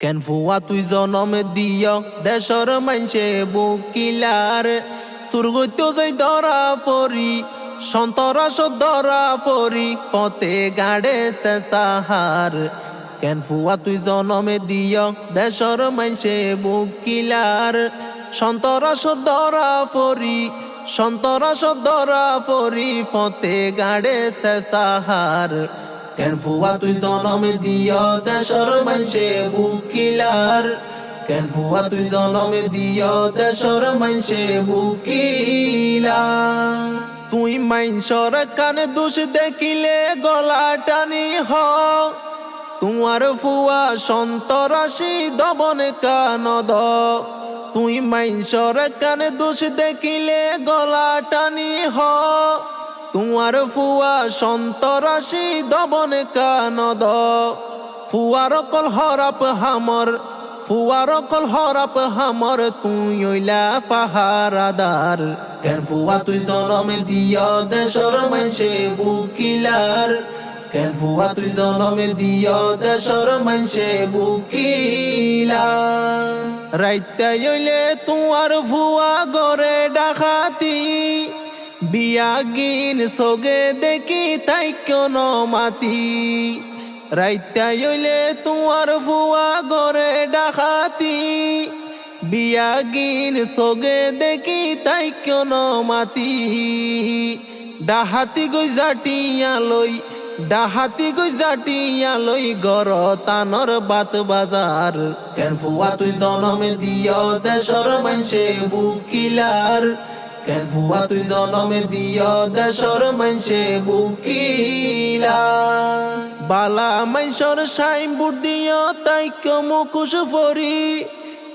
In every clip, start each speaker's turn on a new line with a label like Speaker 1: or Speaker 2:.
Speaker 1: কেন ফুয়া তুই জনম দিয়? দেশর মানছে বুকিলার। সুরগত্য যাই ধরা পরি সন্তরাস ধরা পরি পতে গাড়ে সাহার কেন ফুয়া তুই জনমে দিয়? দেশর মানছে বুকিলার। সন্তরাস ধরা পরি সন্তরাস ধরা পরি পতে গাড়ে সাহার কেন ফুয়া তুই জনমে দিয় দেশর মানছে বুকিলার কেন ফুয়া তুই জনমে দিয় দেশর মানছে বুকিলার তুই মাইনসর কানে দোষ দেখিলে গলা টানি হ। তোমার ফুয়া সন্তরাশি দবনে কানদ তুই মাইনসর কানে দোষ দেখিলে গলা টানি হ। তোমার ফুয়া সন্তরাশি দবনে কানদ। ফুয়ার কল হরাপ হামর, ফুয়ার কল হরাপ হামর, তুই ওইলা পাহারাদার। কেন ফুয়া, তুই জনমে দিয় দেশর মানসে বুকিলার। কেন ফুয়া, তুই জনমে দিয় দেশর মানসে বুকিলার। রাইতে হইলে তোমার ফুয়া গরে ডাকাতি। বিয়া গিন সগে দেখি তাই কেন মাতি? রাইতা হইলে তোমার ফুয়া গরে ডাকাতি। বিয়া গিন সগে দেখি তাই কেন মাতি? ডাহাতি গই জাটিয়া লই ডাহাতি গই জাটিয়া লই গর তানর বাত বাজার। কেন ফুয়া তুই জনমে দিয় দেশর মানসে বুকিলার? কেন ফুয়া তুই জনমে দিয় দেশর মানসে বুকিলা। বালা মাইসর সাইন বুট দিয় তাই মুখুশ ফরি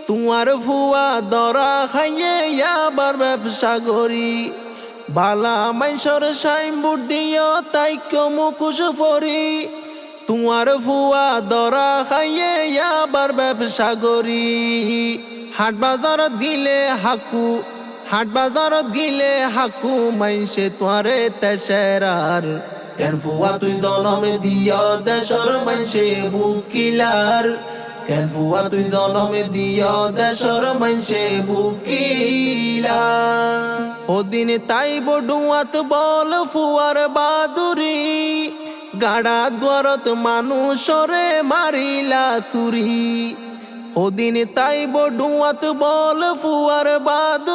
Speaker 1: তোমার ফুয়া দরা খাইয়ে আবার ব্যবসা করি বালা মাইসর সাইন বুট দিয় তাই মুখুশ ফরি তোমার ফুয়া দরা খাইয়ে আবার ব্যবসা করি হাট বাজার দিলে হাকু হাট বাজার গিলে হাকু মাইসে তোরে তেসেরার কেন ফুয়া তুই জনমে দিয় দেশর মাইসে বুকিলার। কেন ফুয়া তুই জনমে দিয় দেশর মাইসে বুকিলার। ওদিন তাই বডুয়াত বল ফুয়ার বাদুরি। গাড়া দ্বারত মানুষরে মারিলা সুরি। ওদিন তাই বডুয়াত বল ফুয়ার বাদুরি।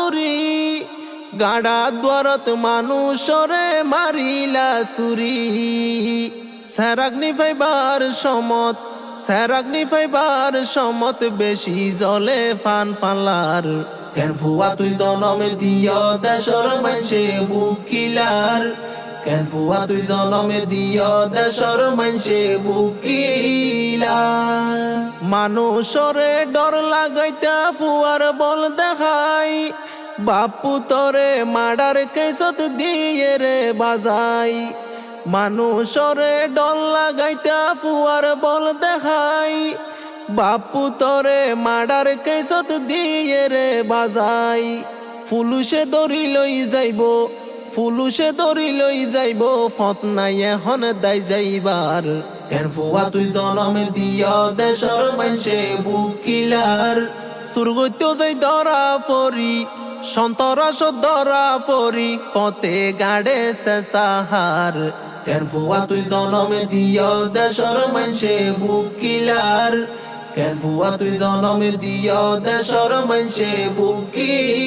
Speaker 1: গাড়া দ্বারত মানুষরে মারিলা সুরি। স্যারাগ্নি ফাইবার সমত স্যারাগ্নি ফাইবার সমত বেশি জলে ফান ফালার। কেন ফুয়া তুই জনমে দিয় দেশর মানসে বুকিলার কেন ফুয়া তুই জনমে দিয় দেশর মানসে বুকিলা মানুষরে ডর লাগাইতা ফুয়ার বল দেখাই। বাপু তরে মাডার কেসত দিয়ে রে বাজাই। মানুষরে ডর লাগাইতা ফুয়ার বল দেখাই। বাপু তরে মাডার কেসত দিয়ে রে বাজাই। ফুলুসে দড়ি লই যাইব, ফুলুসে দড়ি লই যাইব ফত নাই এখন দাই যাইবার। কেন ফুয়া তুই জনমে দিয় দেশর মানসে বুকিলার সুরগত্য যাই ধরা পরি সন্তরাস সুদরা পরি পতে গাড়ে সাহার। কেন ফুয়া তুই জনমে দিয় দেশর মানসে বুকিলার? কেন ফুয়া তুই জনমে দিয় দেশর মানসে বুকিলার?